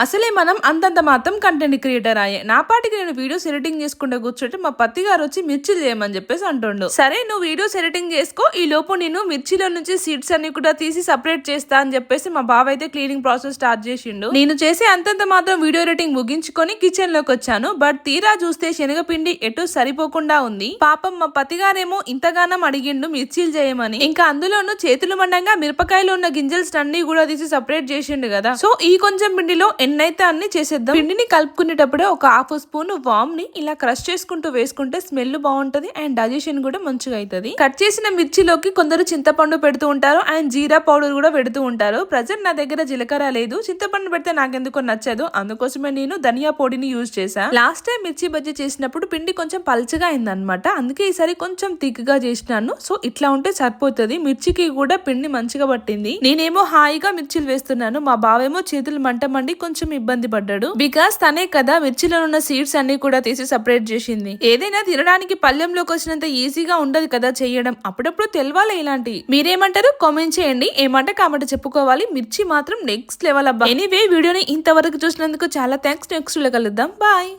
అసలే మనం అంతంత మాత్రం కంటెంట్ క్రియేటర్ అయ్యే నా పాటికి నేను వీడియోస్ ఎడిటింగ్ చేసుకుంటే కూర్చుంటే మా పత్తి గారు వచ్చి మిర్చిలు చేయమని చెప్పేసి అంటుండు. సరే నువ్వు వీడియోస్ ఎడిటింగ్ చేసుకో ఈ లోపు నేను మిర్చిలో నుంచి సీడ్స్ అన్ని కూడా తీసి సపరేట్ చేస్తా అని చెప్పేసి మా బావ అయితే క్లీనింగ్ ప్రాసెస్ స్టార్ట్ చేసిండు. నేను చేసే అంతంత మాత్రం వీడియో ఎడిటింగ్ ముగించుకొని కిచెన్లోకి వచ్చాను. బట్ తీరా చూస్తే శనగపిండి ఎటు సరిపోకుండా ఉంది. పాపం మా పతి గారేమో ఇంతగానం అడిగిండు మిర్చీలు చేయమని. ఇంకా అందులోనూ చేతులు మండంగా మిరపకాయలు ఉన్న గింజల్స్ అన్ని కూడా తీసి సపరేట్ చేసిండు కదా. సో ఈ కొంచెం పిండిలో ఎన్నైతే అన్ని చేసేద్దాం. పిండిని కలుపుకునేటప్పుడే ఒక హాఫ్ స్పూన్ వామ్ని ఇలా క్రష్ చేసుకుంటూ వేసుకుంటే స్మెల్ బాగుంటది అండ్ డైజెషన్ కూడా మంచిగా అవుతుంది కట్ చేసిన మిర్చిలోకి కొందరు చింతపండు పెడుతూ ఉంటారు అండ్ జీరా పౌడర్ కూడా పెడుతూ ఉంటారు. ప్రజెంట్ నా దగ్గర జీలకర్ర లేదు. చింతపండు పెడితే నాకెందుకో నచ్చదు. అందుకోసమే నేను ధనియా పొడిని యూజ్ చేసా లాస్ట్ టైం మిర్చి బజ్జీ చేసినప్పుడు పిండి కొంచెం పల్చగా అయిందనమాట అందుకే ఈసారి కొంచెం థిక్గా చేసినాను. సో ఇట్లా ఉంటే సరిపోతుంది. మిర్చికి కూడా పిండి మంచిగా పట్టింది. నేనేమో హాయిగా మిర్చిలు వేస్తున్నాను. మా బావేమో చేతులు మంటమండి కొంచెం కొంచెం ఇబ్బంది పడ్డాడు. బికాస్ తనే కదా మిర్చిలో ఉన్న సీడ్స్ అన్ని కూడా తీసి సపరేట్ చేసింది. ఏదైనా తినడానికి పల్లెంలోకి వచ్చినంత ఈజీగా ఉండదు కదా చేయడం. అప్పుడప్పుడు తెలవాలి ఇలాంటి. మీరేమంటారు? కామెంట్ చేయండి. ఏమంట కామెంట్ చెప్పుకోవాలి? మిర్చి మాత్రం నెక్స్ట్ లెవెల్ అబ్బా. ఎనీవే వీడియోని ఇంతవరకు చూసినందుకు చాలా థ్యాంక్స్ నెక్స్ట్ కలుద్దాం. బాయ్